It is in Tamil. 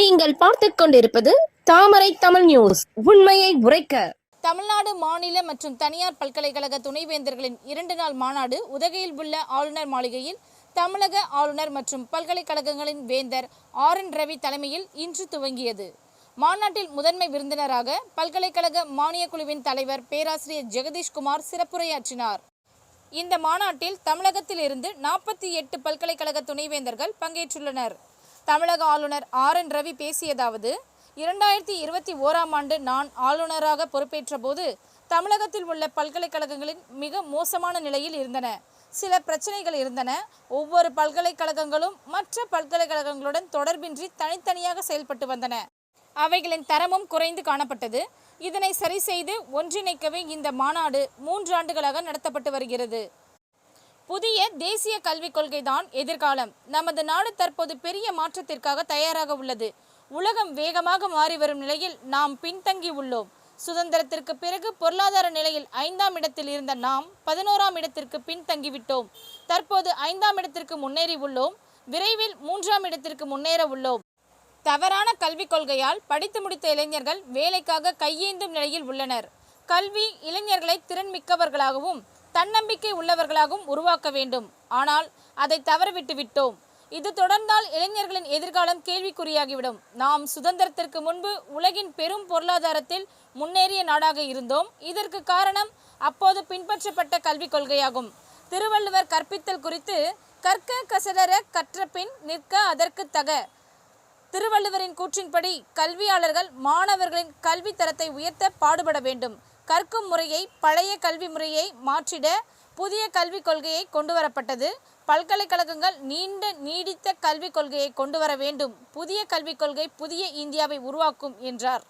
நீங்கள் பார்த்து கொண்டிருப்பது தாமரை தமிழ் நியூஸ். உண்மையை உரைக்க. தமிழ்நாடு மாநில மற்றும் தனியார் பல்கலைக்கழக துணைவேந்தர்களின் இரண்டு நாள் மாநாடு உதகையில் உள்ள ஆளுநர் மாளிகையில் தமிழக ஆளுநர் மற்றும் பல்கலைக்கழகங்களின் வேந்தர் ஆர் என் ரவி தலைமையில் இன்று துவங்கியது. மாநாட்டில் முதன்மை விருந்தினராக பல்கலைக்கழக மானியக் குழுவின் தலைவர் பேராசிரியர் ஜெகதீஷ்குமார் சிறப்புரையாற்றினார். இந்த மாநாட்டில் தமிழகத்தில் இருந்து நாற்பத்தி எட்டு பல்கலைக்கழக துணைவேந்தர்கள் பங்கேற்றுள்ளனர். தமிழக ஆளுநர் ஆர் என் ரவி பேசியதாவது இரண்டாயிரத்தி இருபத்தி ஓராம் ஆண்டு நான் ஆளுநராக பொறுப்பேற்ற போது தமிழகத்தில் உள்ள பல்கலைக்கழகங்களின் மிக மோசமான நிலையில் இருந்தன. சில பிரச்சனைகள் இருந்தன. ஒவ்வொரு பல்கலைக்கழகங்களும் மற்ற பல்கலைக்கழகங்களுடன் தொடர்பின்றி தனித்தனியாக செயல்பட்டு வந்தன. அவைகளின் தரமும் குறைந்து காணப்பட்டது. இதனை சரி செய்து ஒன்றிணைக்கவே இந்த மாநாடு மூன்று ஆண்டுகளாக நடத்தப்பட்டு வருகிறது. புதிய தேசிய கல்விக் கொள்கைதான் எதிர்காலம். நமது நாடு தற்போது பெரிய மாற்றத்திற்காக தயாராக உள்ளது. உலகம் வேகமாக மாறி வரும் நிலையில் நாம் பின்தங்கி உள்ளோம். சுதந்திரத்திற்கு பிறகு பொருளாதார நிலையில் ஐந்தாம் இடத்தில் இருந்த நாம் பதினோராம் இடத்திற்கு பின்தங்கிவிட்டோம் தற்போது ஐந்தாம் இடத்திற்கு முன்னேறி உள்ளோம். விரைவில் மூன்றாம் இடத்திற்கு முன்னேற உள்ளோம். தவறான கல்விக் கொள்கையால் படித்து முடித்த இளைஞர்கள் வேலைக்காக கையேந்தும் நிலையில் உள்ளனர். கல்வி இளைஞர்களை திறன்மிக்கவர்களாகவும் தன்னம்பிக்கை உள்ளவர்களாகவும் உருவாக்க வேண்டும். ஆனால் அதை தவறவிட்டு விட்டோம். இது தொடர்ந்தால் இளைஞர்களின் எதிர்காலம் கேள்விக்குறியாகிவிடும். நாம் சுதந்திரத்திற்கு முன்பு உலகின் பெரும் பொருளாதாரத்தில் முன்னேறிய நாடாக இருந்தோம். இதற்கு காரணம் அப்போது பின்பற்றப்பட்ட கல்விக் கொள்கையாகும். திருவள்ளுவர் கற்பித்தல் குறித்து கற்க கசடர கற்றபின் நிற்க அதற்கு தக. திருவள்ளுவரின் கூற்றின்படி கல்வியாளர்கள் மாணவர்களின் கல்வி தரத்தை உயர்த்த பாடுபட வேண்டும். கற்கும் முறையை பழைய கல்வி முறையை மாற்றிட புதிய கல்விக் கொள்கையை கொண்டு வரப்பட்டது பல்கலைக்கழகங்கள் நீண்ட நீடித்த கல்விக் கொள்கையை கொண்டு வர வேண்டும். புதிய கல்விக் கொள்கை புதிய இந்தியாவை உருவாக்கும் என்றார்.